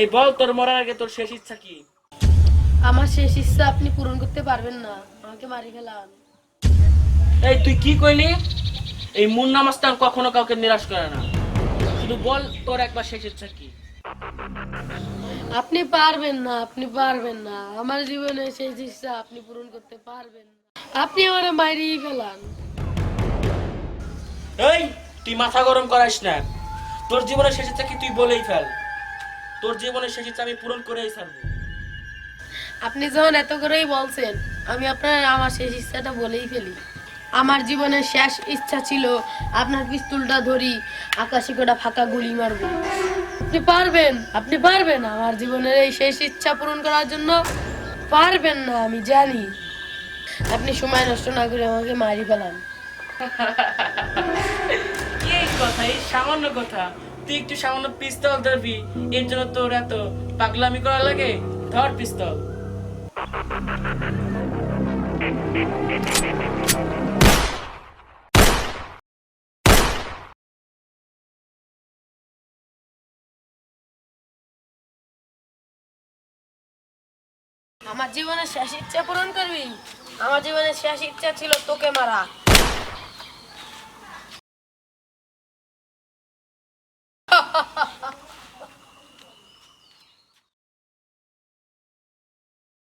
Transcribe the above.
এই বল তোর মরার আগে তোর শেষ ইচ্ছা কি? আমার শেষ ইচ্ছা আপনি পূরণ করতে পারবেন না। আমাকে মারি ফেলান। এই তুই কি কইলি? এই মুন্না মাস্টার কখনো কাউকে নিরাশ করে না। শুধু বল তোর একবার শেষ ইচ্ছা কি? আপনি পারবেন না আপনি পারবেন না। আমার জীবনে শেষ ইচ্ছা আপনি পূরণ করতে পারবেন না। আপনি আমার মারিয়ে ফেলান। এই তুই মাথা গরম করাস না। তোর জীবনের শেষ ইচ্ছা কি তুই বলেই ফেল। তোর জীবনের শেষ ইচ্ছা আমি পূরণ করেই ছাড়বো। আপনি যখন এত করেই বলছেন আমি আপনার আমার শেষ ইচ্ছাটা বলেই ফেলি। আমার জীবনের শেষ ইচ্ছা ছিল আপনার পিস্তুলটা ধরি আকাশে কোটা ফাঁকা গুলি মারবো। আপনি পারবেন আপনি পারবেন আমার জীবনের এই শেষ ইচ্ছা পূরণ করার জন্য। পারবেন না আমি জানি। আপনি সময় নষ্ট না করে আমাকে মারি ফেলান। কি এই কথা এই সামান্য কথা। তুই একটু সামান্য পিস্তল ধরবি। এর জন্য তোর এত পাগলামি করা লাগে? ধর পিস্তল। আমার জীবনের শেষ ইচ্ছা পূরণ করবি? আমার জীবনের শেষ ইচ্ছা ছিল তোকে মারা।